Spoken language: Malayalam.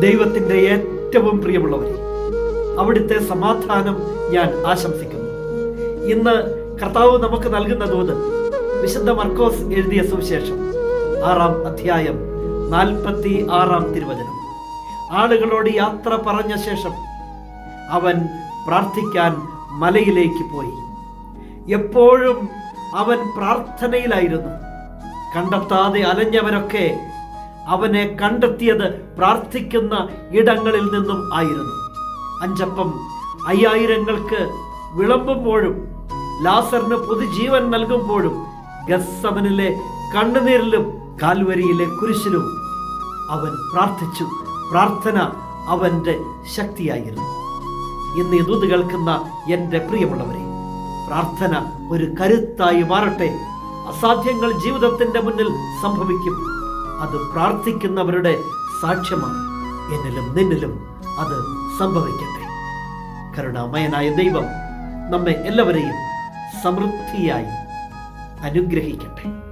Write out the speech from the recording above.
ദൈവത്തിന്റെ ഏറ്റവും പ്രിയമുള്ളവരെ അവിടുത്തെ സമാധാനം ഞാൻ ആശംസിക്കുന്നു. ഇന്ന് കർത്താവ് നമുക്ക് നൽകുന്ന ദൂത് വിശുദ്ധ മർക്കോസ് എഴുതിയ സുവിശേഷം ആറാം അധ്യായം നാൽപ്പത്തി ആറാം തിരുവചനം. ആളുകളോട് യാത്ര പറഞ്ഞ ശേഷം അവൻ പ്രാർത്ഥിക്കാൻ മലയിലേക്ക് പോയി. എപ്പോഴും അവൻ പ്രാർത്ഥനയിലായിരുന്നു. കണ്ടെത്താതെ അലഞ്ഞവരൊക്കെ അവനെ കണ്ടെത്തിയത് പ്രാർത്ഥിക്കുന്ന ഇടങ്ങളിൽ നിന്നും ആയിരുന്നു. അഞ്ചപ്പം അയ്യായിരങ്ങൾക്ക് വിളമ്പുമ്പോഴും ലാസറിന് പുതുജീവൻ നൽകുമ്പോഴും ഗസ്സവനിലെ കണ്ണുനീരിലും കാൽവരിയിലെ കുരിശിലും അവൻ പ്രാർത്ഥിച്ചു. പ്രാർത്ഥന അവന്റെ ശക്തിയായിരുന്നു. ഇന്ന് ഇതുത് കേൾക്കുന്ന എന്റെ പ്രിയമുള്ളവരെ പ്രാർത്ഥന ഒരു കരുത്തായി മാറട്ടെ. അസാധ്യങ്ങൾ ജീവിതത്തിന്റെ മുന്നിൽ സംഭവിക്കും. അത് പ്രാർത്ഥിക്കുന്നവരുടെ സാക്ഷ്യമാണ്. എന്നിലും നിന്നിലും അത് സംഭവിക്കട്ടെ. കരുണാമയനായ ദൈവം നമ്മെ എല്ലാവരെയും സമൃദ്ധിയായി അനുഗ്രഹിക്കട്ടെ.